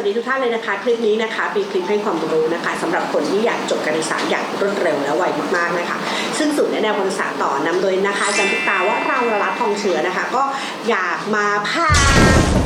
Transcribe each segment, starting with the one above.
วัสดีทุกท่านเลยนะคะ คลิปนี้นะคะเป็นคลิปให้ความรู้นะคะสำหรับคนที่อยากจบการศึกษาอย่างรวดเร็วและไวมากๆนะคะ ซึ่งสูตรแนะแนวการศึกษาต่อนำโดยนะคะอาจารย์ตาว่าเราละลัตทองเชื้อนะคะ ก็อยากมาพา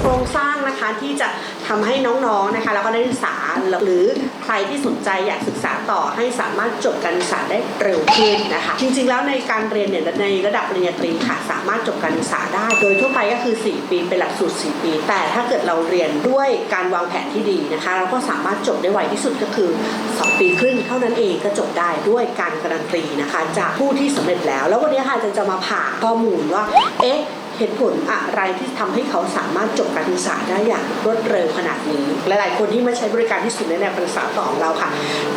โครงสร้างนะคะที่จะทำให้น้องๆนะคะ แล้วก็นักศึกษาหรือ ใครที่สนใจอยากศึกษาต่อให้สามารถจบการศึกษาได้เร็วขึ้นนะคะ จริงๆ แล้วในการเรียนเนี่ยในระดับปริญญาตรีค่ะสามารถจบการศึกษาได้ โดยทั่วไปก็คือ 4 ปีเป็นหลักสูตร 4 ปี แต่ถ้าเกิดเราเรียนด้วยการวางแผนที่ดีนะคะ เราก็สามารถจบได้ไวที่สุดก็คือ 2 ปีครึ่งเท่านั้นเองก็จบได้ด้วยการการันตีนะคะ จากผู้ที่สำเร็จแล้ว แล้ววันนี้ค่ะอาจะจะมาผ่าข้อมูลว่าเอ๊ะ เหตุผลอะไรที่ทำให้เขาสามารถจบการศึกษาได้อย่างรวดเร็วขนาดนี้ หลาย ๆ คนที่มาใช้บริการที่ศูนย์แนะแนวการศึกษาต่อของเราค่ะ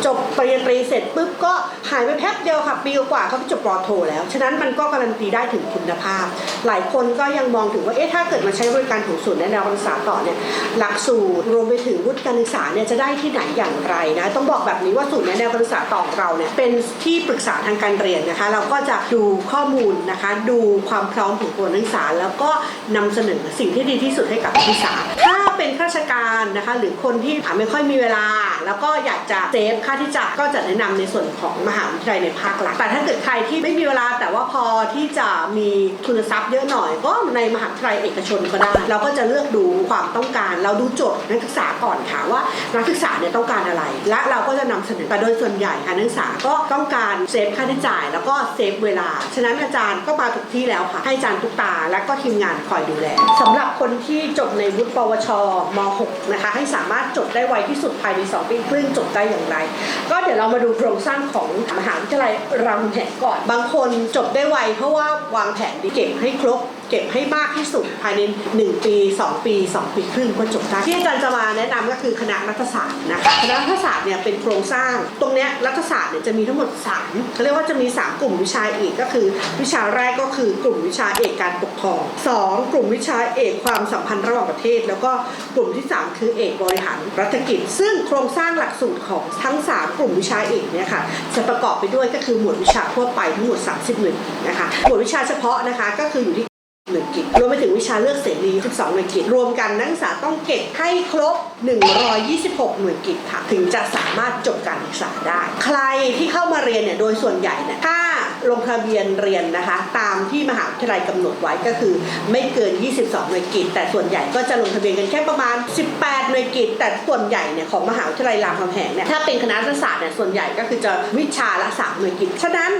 จบปริญญาตรีเสร็จปุ๊บก็หายไปแป๊บเดียวค่ะ ปีกว่าๆเขาจบปอโท แล้ว ฉะนั้นมันก็การันตีได้ถึงคุณภาพ หลายคนก็ยังมองถึงว่าเอ๊ะถ้าเกิดมาใช้บริการของศูนย์แนะแนวการศึกษาต่อเนี่ยหลักสูตรรวมไปถึงวุฒิการศึกษาเนี่ยจะได้ที่ไหนอย่างไรนะต้องบอกแบบนี้ว่าศูนย์แนะแนวการศึกษาต่อของเราเนี่ยเป็นที่ปรึกษาทางการเรียนนะคะ เราก็จะดูข้อมูลนะคะ ดูความพร้อมของตัวนักศึกษาแล้วก็นำเสนอสิ่งที่ดีที่สุดให้กับนักศึกษา ถ้าเป็นข้าราชการนะคะ หรือคนที่ไม่ค่อยมีเวลา แล้วก็อยากจะเซฟค่าที่จ่ายก็จะแนะนำในส่วนของมหาวิทยาลัยในภาครัฐแต่ถ้าเกิดใครที่ไม่มีเวลาแต่ว่าพอที่จะมีทุนทรัพย์เยอะหน่อย ก็ในมหาวิทยาลัยเอกชนก็ได้ เราก็จะเลือกดูความต้องการ เราดูโจทย์นักศึกษาก่อนค่ะว่านักศึกษาเนี่ยต้องการอะไร และเราก็จะนำเสนอแต่โดยส่วนใหญ่ค่ะนักศึกษาก็ต้องการเซฟค่าใช้จ่าย แล้วก็เซฟเวลา ฉะนั้นอาจารย์ก็มาถูกที่แล้วค่ะให้อาจารย์ทุกตาและก็ทีมงานคอยดูแลสำหรับคนที่จบในวุฒิปวชม .6 นะคะให้สามารถจบได้ไวที่สุดภายใน 2 ปีครึ่งจบได้อย่างไร ก็เดี๋ยวเรามาดูโครงสร้างของมหาวิทยาลัยรามแหงก่อน บางคนจบได้ไวเพราะว่าวางแผนดีเก่งให้ครบ เก็บให้มากที่สุดภายใน 1 ปี 2 ปี 2 ปีครึ่งก็จบได้ที่อาจารย์จะมาแนะนำก็คือคณะรัฐศาสตร์นะคะคณะรัฐศาสตร์เนี่ยเป็นโครงสร้าง ตรงเนี้ยรัฐศาสตร์เนี่ยจะมีทั้งหมด3เขาเรียกว่าจะมี 3 กลุ่มวิชาเอกก็คือ วิชาแรกก็คือกลุ่มวิชาเอกการปกครอง 2 กลุ่มวิชาเอกความสัมพันธ์ระหว่างประเทศ แล้วก็กลุ่มที่ 3 คือเอกบริหารรัฐกิจ ซึ่งโครงสร้างหลักสูตรของทั้ง 3 กลุ่มวิชาเอกเนี่ยค่ะจะประกอบไปด้วยก็คือหมวดวิชาทั่วไปทั้งหมด 30 หน่วยนะคะหมวดวิชาเฉพาะนะคะก็คืออยู่ที่ หน่วยกิจรวมไปถึงวิชาเลือกเสรี 12 หน่วยกิจ รวมกันนักศึกษาต้องเก็บให้ครบ 126 หน่วยกิจค่ะ ถึงจะสามารถจบการศึกษาได้ ใครที่เข้ามาเรียนเนี่ย โดยส่วนใหญ่เนี่ยถ้า ลงทะเบียนเรียนนะคะ ตามที่มหาวิทยาลัยกำหนดไว้ก็คือ ไม่เกิน 22 หน่วยกิจแต่ส่วนใหญ่ก็จะลงทะเบียนกันแค่ประมาณ 18 หน่วยกิจแต่ส่วนใหญ่เนี่ยของมหาวิทยาลัยรามคำแหงเนี่ยถ้าเป็นคณะรัฐศาสตร์เนี่ยส่วนใหญ่ก็คือจะวิชาละ 3 หน่วยกิจฉะนั้น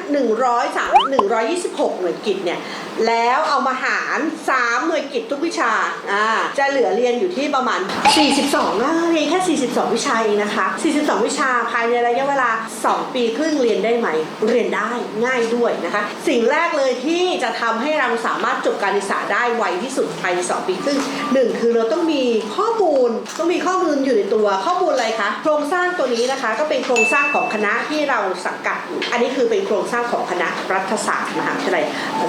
103 126 หน่วยกิจเนี่ยแล้วเอามาหาร 3 หน่วยกิจทุกวิชาอ่าจะเหลือเรียนอยู่ที่ประมาณ 42นะเรียนแค่ 42 วิชาเองนะคะ 42 วิชาภายในระยะเวลา 2 ปีครึ่งเรียนได้ไหม เรียนได้ง่ายด้วยนะคะ สิ่งแรกเลยที่จะทำให้เราสามารถจบการศึกษาได้ไวที่สุดภายใน2ปีครึ่งหนึ่งคือเราต้องมีข้อมูลต้องมีข้อมูลอยู่ในตัวข้อมูลอะไรคะโครงสร้างตัวนี้นะคะ ก็เป็นโครงสร้างของคณะที่เราสังกัดอยู่อันนี้คือเป็นโครงสร้างของคณะรัฐศาสตร์มหาวิทยาลัย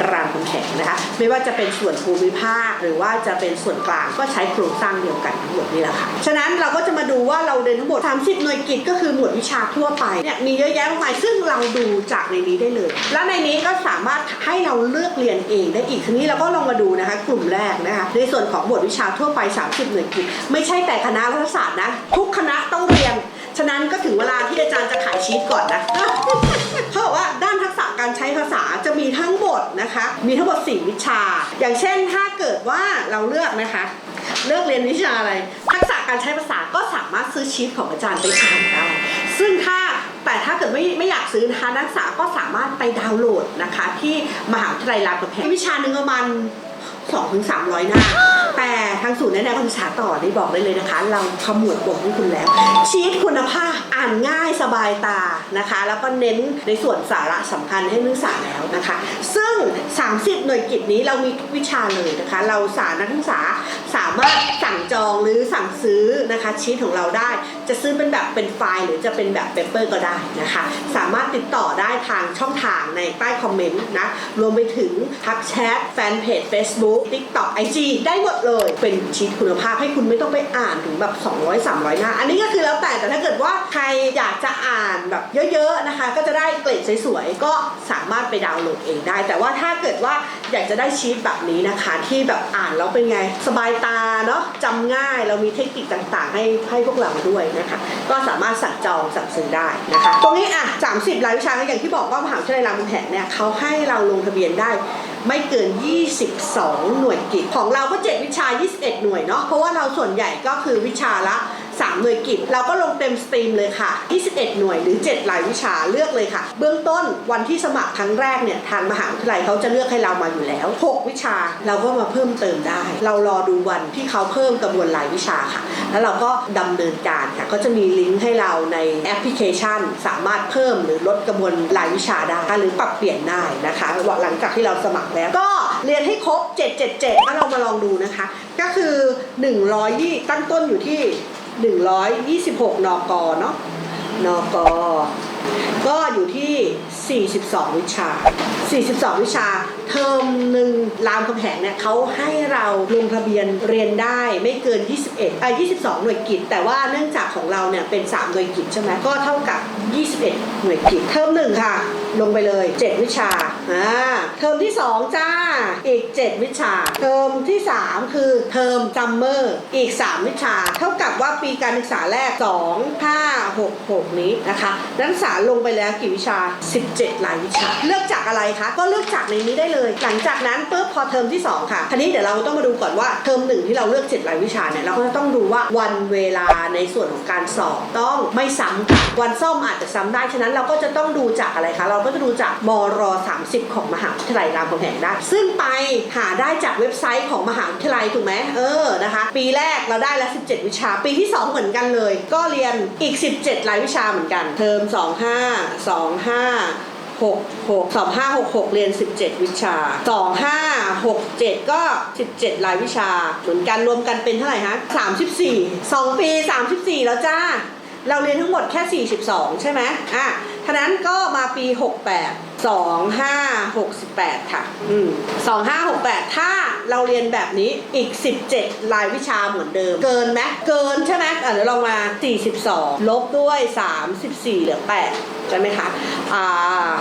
รามคำแหงนะคะ ไม่ว่าจะเป็นส่วนภูมิภาค หรือว่าจะเป็นส่วนกลางก็ใช้โครงสร้างเดียวกันทั้งหมดนี่แหละค่ะฉะนั้นเราก็จะมาดูว่าเราเรียนทั้งหมด 30 หน่วยกิจก็คือหมวดวิชาทั่วไปเนี่ยมีเยอะแยะมากมายซึ่งเราดูจากในนี้ได้เลยและในนี้ก็สามารถให้เราเลือกเรียนเองได้อีกทีนี้เราก็ลองมาดูนะคะ กลุ่มแรกนะคะในส่วนของหมวดวิชาทั่วไป 30 หน่วยกิจ ไม่ใช่แต่คณะรัฐศาสตร์นะ ทุกคณะต้องเรียน ฉะนั้นก็ถึงเวลาที่อาจารย์จะขายชีตก่อนนะเขาบอกว่าด้านทักษะการใช้ภาษาจะมีทั้งหมดนะคะ มีทั้งหมด 4 วิชา อย่างเช่นถ้าเกิดว่าเราเลือกนะคะ เลือกเรียนวิชาอะไร ทักษะการใช้ภาษาก็สามารถซื้อชีตของอาจารย์ไปอ่านได้ซึ่งถ้า แต่ถ้าเกิดไม่ไม่อยากซื้อนะคะนักศึกษาก็สามารถไปดาวน์โหลดนะคะ ที่มหาวิทยาลัยรามคำแหงวิชาหนึ่งประมาณ สองถึงสามร้อยหน้า แต่ทางศูนย์แนะนวการศึกษาต่อนี่บอกได้เลยนะคะ เราขมวดบทให้คุณแล้ว ชีตคุณภาพอ่านง่ายสบายตานะคะ แล้วก็เน้นในส่วนสาระสำคัญให้นักศึกษาแล้วนะคะ ซึ่ง 30 หน่วยกิจนี้เรามีทุกวิชาเลยนะคะ เราสารนักศึกษาสามารถสั่งจองหรือสั่งซื้อนะคะชีตของเราได้ จะซื้อเป็นแบบเป็นไฟล์ หรือจะเป็นแบบเปเปอร์ก็ได้นะคะ สามารถติดต่อได้ทางช่องทางในใต้คอมเมนต์นะรวมไปถึงทักแชทแฟนเพจ Facebook Facebook TikTok IG ได้หมดเลย เป็นชีทคุณภาพให้คุณไม่ต้องไปอ่านถึงแบบ 200 300 หน้า อันนี้ก็คือแล้วแต่แต่ถ้าเกิดว่าใครอยากจะอ่านแบบเยอะๆนะคะ ก็จะได้เกรดสวยๆก็สามารถไปดาวน์โหลดเองได้ แต่ว่าถ้าเกิดว่าอยากจะได้ชีทแบบนี้นะคะ ที่แบบอ่านแล้วเป็นไงสบายตาเนาะจำง่ายเรามีเทคนิคต่างๆ ให้ให้พวกเราด้วยนะคะ ก็สามารถสั่งจองสั่งซื้อได้นะคะ ตรงนี้อะ 30 รายวิชาก็อย่างที่บอกว่ามหาวิทยาลัยรามคำแหงเนี่ยเขาให้เราลงทะเบียนได้ไม่เกิน 22หน่วยกิจของเราก็ 7 วิชา 21 หน่วยเนาะเพราะว่าเราส่วนใหญ่ก็คือวิชาละ 3 หน่วยกิจ เราก็ลงเต็มสตรีมเลยค่ะ 21 หน่วยหรือ 7 รายวิชาเลือกเลยค่ะ เบื้องต้นวันที่สมัครครั้งแรกเนี่ยทางมหาวิทยาลัยเขาจะเลือกให้เรามาอยู่แล้ว 6 วิชาเราก็มาเพิ่มเติมได้ เรารอดูวันที่เขาเพิ่มกระบวนรายวิชาค่ะ แล้วเราก็ดำเนินการค่ะก็จะมีลิงก์ให้เราในแอปพลิเคชัน สามารถเพิ่มหรือลดกระบวนรายวิชาได้หรือปรับเปลี่ยนได้นะคะหลังจากที่เราสมัครแล้วก็เรียนให้ครบ 777ถ้าเรามาลองดูนะคะ ก็คือ 100ยี่ตั้งต้นอยู่ที่ 126 นกเนาะนกก็อยู่ที่ 42 วิชา 42 วิชา เทอมหนึ่งรามคำแหงเนี่ยเขาให้เราลงทะเบียนเรียนได้ไม่เกิน 21เอ่อ22 หน่วยกิจ แต่ว่าเนื่องจากของเราเนี่ยเป็น 3 หน่วยกิจใช่ไหมก็เท่ากับ 21 หน่วยกิจ เทอมหนึ่งค่ะลงไปเลย 7 วิชาอ่าเทอมที่ 2 จ้า อีก 7 วิชา เทอมที่ 3 คือเทอมซัมเมอร์อีก 3 วิชา เท่ากับว่าปีการศึกษาแรก 2 5 6 6 นี้นะคะนักศึกษาลงไปแล้วกี่วิชา 17รายวิชา เลือกจากอะไรคะ ก็เลือกจากในนี้ได้เลย หลังจากนั้นปุ๊บพอเทอมที่ 2 ค่ะทีนี้เดี๋ยวเราต้องมาดูก่อนว่าเทอมหนึ่งที่เราเลือก 7 รายวิชาเนี่ยเราก็จะต้องดูว่าวันเวลาในส่วนของการสอบต้องไม่ซ้ำกันวันซ่อมอาจจะซ้ำได้ฉะนั้นเราก็จะต้องดูจากอะไรคะเราก็จะดูจากมร30 ของมหาวิทยาลัยรามคำแหงได้ ซึ่งไปหาได้จากเว็บไซต์ของมหาวิทยาลัยถูกไหมเออนะคะ ปีแรกเราได้ละ 17 วิชา ปีที่ 2 เหมือนกันเลย ก็เรียนอีก 17รายวิชาเหมือนกัน เทอม 25 25 6 6 2 5 6 6 เรียน 17 วิชา 2 5 6 7 ก็ 17 รายวิชา เหมือนกันรวมกันเป็นเท่าไหร่ฮะ 34 2 ปี 34 แล้วจ้า เราเรียนทั้งหมดแค่ 42 ใช่ไหมอะท่านั้นก็มาปี 68 2 5 68 ค่ะ อืม2 5 68 ถ้าเราเรียนแบบนี้อีก 17 รายวิชาเหมือนเดิม เกินไหมเกินใช่ไหมอะเดี๋ยวลองมา 42 ลบด้วย 34 เหลือ 8 ใช่ไหมคะ อ่า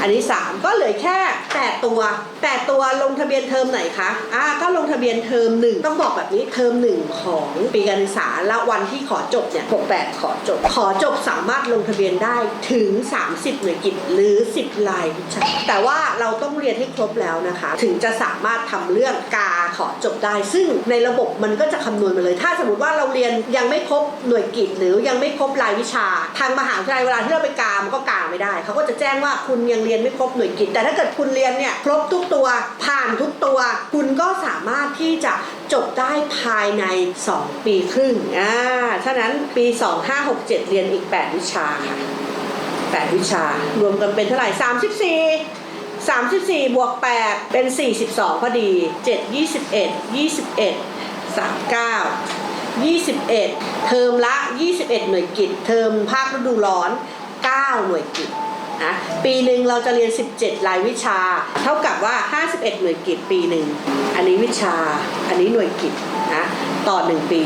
อันนี้ 3 ก็เหลือแค่ 8 ตัว 8 ตัวลงทะเบียนเทอมไหนคะอ่าก็ลงทะเบียนเทอม1 ต้องบอกแบบนี้เทอม 1 ของปีการศึกษาแล้ววันที่ขอจบเนี่ย68 ขอจบ ขอจบสามารถลงทะเบียนได้ถึง 30 หน่วยกิจหรือ 10รายวิชาแต่ว่าเราต้องเรียนให้ครบแล้วนะคะ ถึงจะสามารถทำเรื่องกาขอจบได้ ซึ่งในระบบมันก็จะคำนวณมาเลย ถ้าสมมติว่าเราเรียนยังไม่ครบหน่วยกิจหรือยังไม่ครบรายวิชา ทางมหาวิทยาลัยเวลาที่เราไปกามันก็กาไม่ได้เขาก็จะแจ้งว่าคุณยังเรียนไม่ครบหน่วยกิจแต่ถ้าเกิดคุณเรียนเนี่ยครบทุกตัวผ่านทุกตัว คุณก็สามารถที่จะจบได้ภายใน 2 ปีครึ่งอ่าฉะนั้นปี 2567 เรียนอีก 8 วิชาค่ะ 8 วิชารวมกันเป็นเท่าไหร่ 34 34 บวก 8 เป็น 42 พอดี 7 21 21 39 21 เทอมละ 21 หน่วยกิจ เทอมภาคฤดูร้อน 9 หน่วยกิจ นะปีหนึ่งเราจะเรียน 17 รายวิชา เท่ากับว่า 51 หน่วยกิจปีหนึ่งอันนี้วิชา อันนี้หน่วยกิจนะต่อ1ปี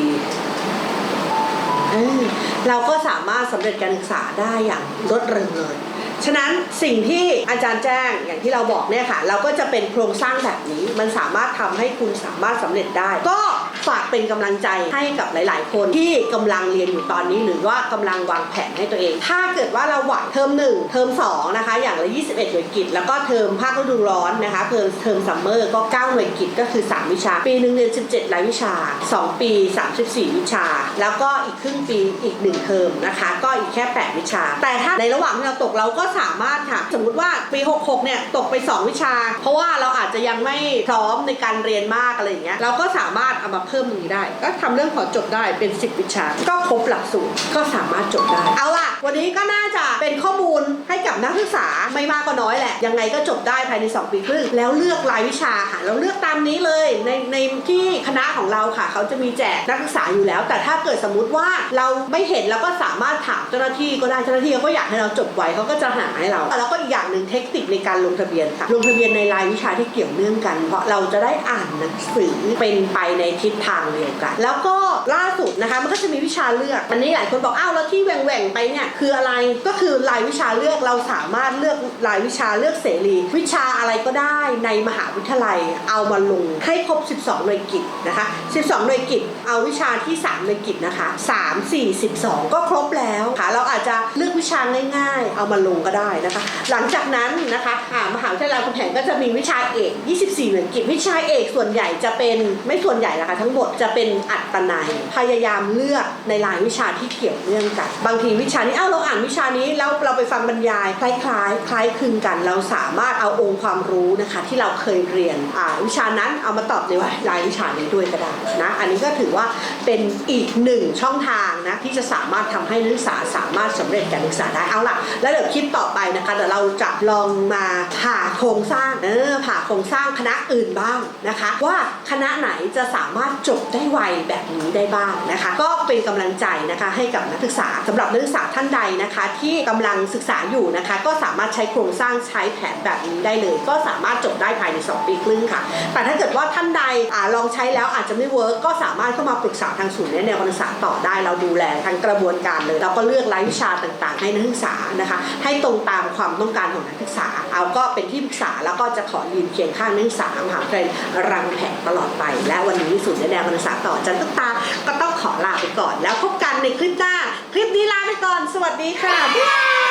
เออเราก็สามารถสำเร็จการศึกษาได้อย่างรวดเร็วเลยฉะนั้นสิ่งที่อาจารย์แจ้งอย่างที่เราบอกเนี่ยค่ะ เราก็จะเป็นโครงสร้างแบบนี้มันสามารถทำให้คุณสามารถสำเร็จได้ ก็ ฝากเป็นกำลังใจให้กับหลาย ๆ คนที่กำลังเรียนอยู่ตอนนี้ หรือว่ากำลังวางแผนให้ตัวเอง ถ้าเกิดว่าเราหวังเทอม1เทอม2นะคะอย่างละ 21 หน่วยกิจ แล้วก็เทอมภาคฤดูร้อนนะคะเทอมเทอมซัมเมอร์ก็ 9 หน่วยกิจก็คือ 3 วิชา ปีหนึ่งเรียน 17 รายวิชา 2 ปี 34 วิชา แล้วก็อีกครึ่งปีอีก 1 เทอมนะคะ ก็อีกแค่ 8 วิชา แต่ถ้าในระหว่างที่เราตกเราก็สามารถค่ะสมมติว่าปี66 เนี่ยตกไป 2 วิชา เพราะว่าเราอาจจะยังไม่พร้อมในการเรียนมากอะไรอย่างเงี้ยเราก็สามารถเอามาเพิ่มตรงนี้ได้ ก็ทำเรื่องขอจบได้เป็น 10 วิชา ก็ครบหลักสูตรก็สามารถจบได้ เอาล่ะ วันนี้ก็น่าจะเป็นข้อมูลให้กับนักศึกษาไม่มากก็น้อยแหละ ยังไงก็จบได้ภายใน 2 ปีครึ่ง แล้วเลือกรายวิชาค่ะ เราเลือกตามนี้เลยในในที่คณะของเราค่ะ เขาจะมีแจกนักศึกษาอยู่แล้ว แต่ถ้าเกิดสมมติว่าเราไม่เห็นเราก็สามารถถามเจ้าหน้าที่ก็ได้เจ้าหน้าที่เขาก็อยากให้เราจบไวเขาก็จะหาให้เราแล้วก็อีกอย่างหนึ่งเทคนิคในการลงทะเบียนค่ะลงทะเบียนในรายวิชาที่เกี่ยวเนื่องกัน เพราะเราจะได้อ่านหนังสือเป็นไปในทิศทางเดียวกัน แล้วก็ ล่าสุดนะคะ มันก็จะมีวิชาเลือก อันนี้หลายคนบอกอ้าวแล้วที่แหว่งๆไปเนี่ยคืออะไรก็คือรายวิชาเลือกเราสามารถเลือกรายวิชาเลือกเสรี วิชาอะไรก็ได้ในมหาวิทยาลัยเอามาลงให้ครบ 12 หน่วยกิจนะคะ 12 หน่วยกิจ เอาวิชาที่ 3 หน่วยกิจนะคะ 3 4 12 ก็ครบแล้วค่ะ เราอาจจะเลือกวิชาง่าย ๆ เอามาลงก็ได้นะคะ หลังจากนั้นนะคะมหาวิทยาลัยรามคำแหงก็จะมีวิชาเอก 24 หน่วยกิจ วิชาเอกส่วนใหญ่จะเป็นไม่ส่วนใหญ่ละค่ะทั้งหมดจะเป็นอัตนัยพยายามเลือกในรายวิชาที่เกี่ยวเนื่องกัน บางทีวิชานี้อ้าวเราอ่านวิชานี้แล้วเราไปฟังบรรยาย คล้ายๆคล้ายคลึงกัน เราสามารถเอาองค์ความรู้นะคะ ที่เราเคยเรียนวิชานั้นเอามาตอบในรายวิชานี้ด้วยก็ได้นะอันนี้ก็ถือว่าเป็นอีกหนึ่งช่องทางนะที่จะสามารถทำให้นักศึกษาสามารถสำเร็จการศึกษาได้เอาล่ะ แล้วเดี๋ยวคลิปต่อไปนะคะเดี๋ยวเราจะลองมาผ่าโครงสร้างเออผ่าโครงสร้างคณะอื่นบ้างนะคะ ว่าคณะไหนจะสามารถจบได้ไวแบบนี้ได้บ้างนะคะ ก็เป็นกำลังใจนะคะให้กับนักศึกษาสำหรับนักศึกษาท่านใดนะคะ ที่กำลังศึกษาอยู่นะคะ ก็สามารถใช้โครงสร้างใช้แผนแบบนี้ได้เลย ก็สามารถจบได้ภายใน 2 ปีครึ่งค่ะ แต่ถ้าเกิดว่าท่านใดอลองใช้แล้วอาจจะไม่เวิร์กก็สามารถเข้ามาปรึกษาทางศูนย์แนะแนวการศึกษาต่อได้ เราดูแลทั้งกระบวนการเลยเราก็เลือกรายวิชาต่างๆ ให้นักศึกษานะคะ ให้ตรงตามความต้องการของนักศึกษา เอาก็เป็นที่ปรึกษาแล้วก็จะขอยืนเคียงข้างนักศึกษามหาวิทยาลัยรามคำแหงตลอดไป และวันนี้ศูนย์แนะแนวการศึกษาต่อจันทุกตาก็ต้องขอลาไปก่อน แล้วพบกันในคลิปหน้า คลิปนี้ลาไปก่อน สวัสดีค่ะบ๊ายบาย